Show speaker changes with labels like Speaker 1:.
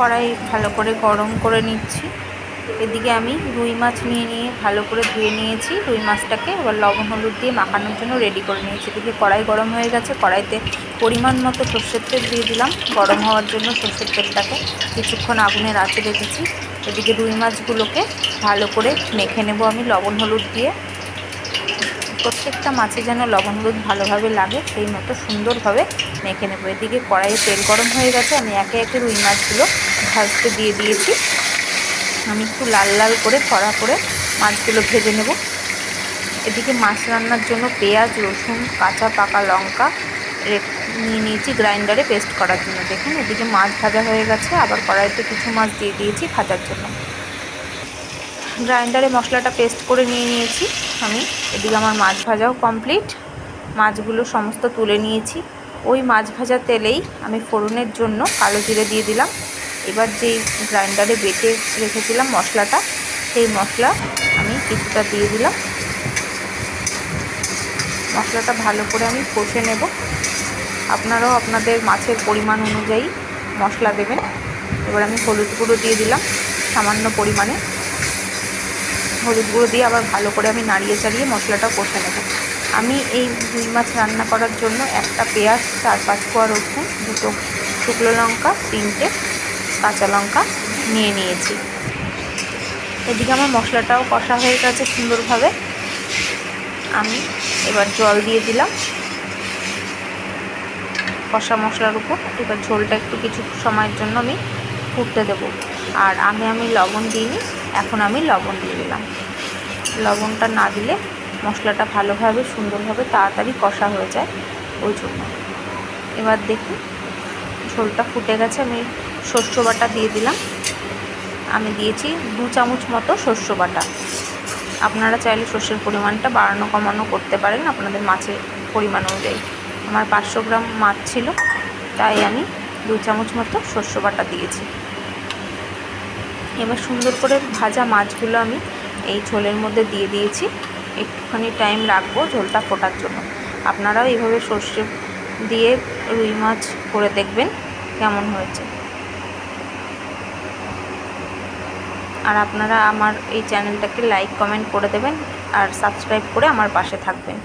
Speaker 1: কড়াই ভালো করে গরম করে নিচ্ছি। এদিকে আমি রুই মাছ নিয়ে নিয়ে ভালো করে ধুয়ে নিয়েছি। রুই মাছটাকে এবার লবণ হলুদ দিয়ে মাখানোর জন্য রেডি করে নিয়েছি। এদিকে কড়াই গরম হয়ে গেছে। কড়াইতে পরিমাণ মতো সর্ষের তেল দিয়ে দিলাম। গরম হওয়ার জন্য সর্ষের তেলটাকে কিছুক্ষণ আগুনের আঁচে রেখেছি। এদিকে রুই মাছগুলোকে ভালো করে মেখে নেব আমি লবণ হলুদ দিয়ে। প্রত্যেকটা মাছে যেন লবণ হলুদ ভালোভাবে লাগে, সেই মতো সুন্দরভাবে মেখে নেব। এদিকে কড়াইয়ে তেল গরম হয়ে গেছে, আমি একে একে রুই মাছগুলো ভাজতে দিয়ে দিয়েছি। আমি একটু লাল লাল করে কড়া করে মাছগুলো ভেজে নেব। এদিকে মাছ রান্নার জন্য পেঁয়াজ, রসুন, কাঁচা পাকা লঙ্কা নিয়ে নিয়েছি গ্রাইন্ডারে পেস্ট করার জন্য। দেখুন, এদিকে মাছ ভাজা হয়ে গেছে, আবার কড়াইতে কিছু মাছ দিয়ে দিয়েছি ভাজার জন্য। গ্রাইন্ডারে মশলাটা পেস্ট করে নিয়ে নিয়েছি আমি। এদিকে আমার মাছ ভাজাও কমপ্লিট। মাছগুলো সমস্ত তুলে নিয়েছি। ওই মাছ ভাজা তেলেই আমি ফোড়নের জন্য কালো জিরে দিয়ে দিলাম। এবার যেই গ্রাইন্ডারে বেটে রেখেছিলাম মশলাটা, সেই মশলা আমি কিছুটা দিয়ে দিলাম। মশলাটা ভালো করে আমি কষে নেব। আপনারাও আপনাদের মাছের পরিমাণ অনুযায়ী মশলা দেবেন। এবার আমি হলুদ গুঁড়ো দিয়ে দিলাম সামান্য পরিমাণে। হলুদ গুঁড়ো দিয়ে আবার ভালো করে আমি নাড়িয়ে চাড়িয়ে মশলাটা কষে নেব। আমি এই রুই মাছ রান্না করার জন্য একটা পেঁয়াজ, চার পাঁচ কোয়া রসুন, দুটো শুকনো লঙ্কা, তিনটে কাঁচা লঙ্কা নিয়ে নিয়েছি। এদিকে আমার মশলাটাও কষা হয়ে গেছে সুন্দরভাবে। আমি এবার জল দিয়ে দিলাম। কষা মশলার উপর এবার ঝোলটা একটু কিছু সময়ের জন্য আমি ফুটতে দেবো। আর আমি আমি লবণ দিইনি এখন আমি লবণ দিয়ে দিলাম। লবণটা না দিলে মশলাটা ভালোভাবে, সুন্দরভাবে তাড়াতাড়ি কষা হয়ে যায় ওই জন্য। এবার দেখুন, ঝোলটা ফুটে গেছে, আমি শস্য বাটা দিয়ে দিলাম। আমি দিয়েছি দু চামচ মতো শস্য বাটা। আপনারা চাইলে শস্যের পরিমাণটা বাড়ানো কমানো করতে পারেন আপনাদের মাছের পরিমাণ অনুযায়ী। আমার পাঁচশো গ্রাম মাছ ছিল, তাই আমি দু চামচ মতো শস্য বাটা দিয়েছি। এবার সুন্দর করে ভাজা মাছগুলো আমি এই ঝোলের মধ্যে দিয়ে দিয়েছি। একটুখানি টাইম রাখব ঝোলটা ফোটার জন্য। আপনারাও এইভাবে সর্ষে দিয়ে রুই মাছ করে দেখবেন কেমন হয়েছে। আর আপনারা আমার এই চ্যানেলটাকে লাইক কমেন্ট করে দেবেন আর সাবস্ক্রাইব করে আমার পাশে থাকবেন।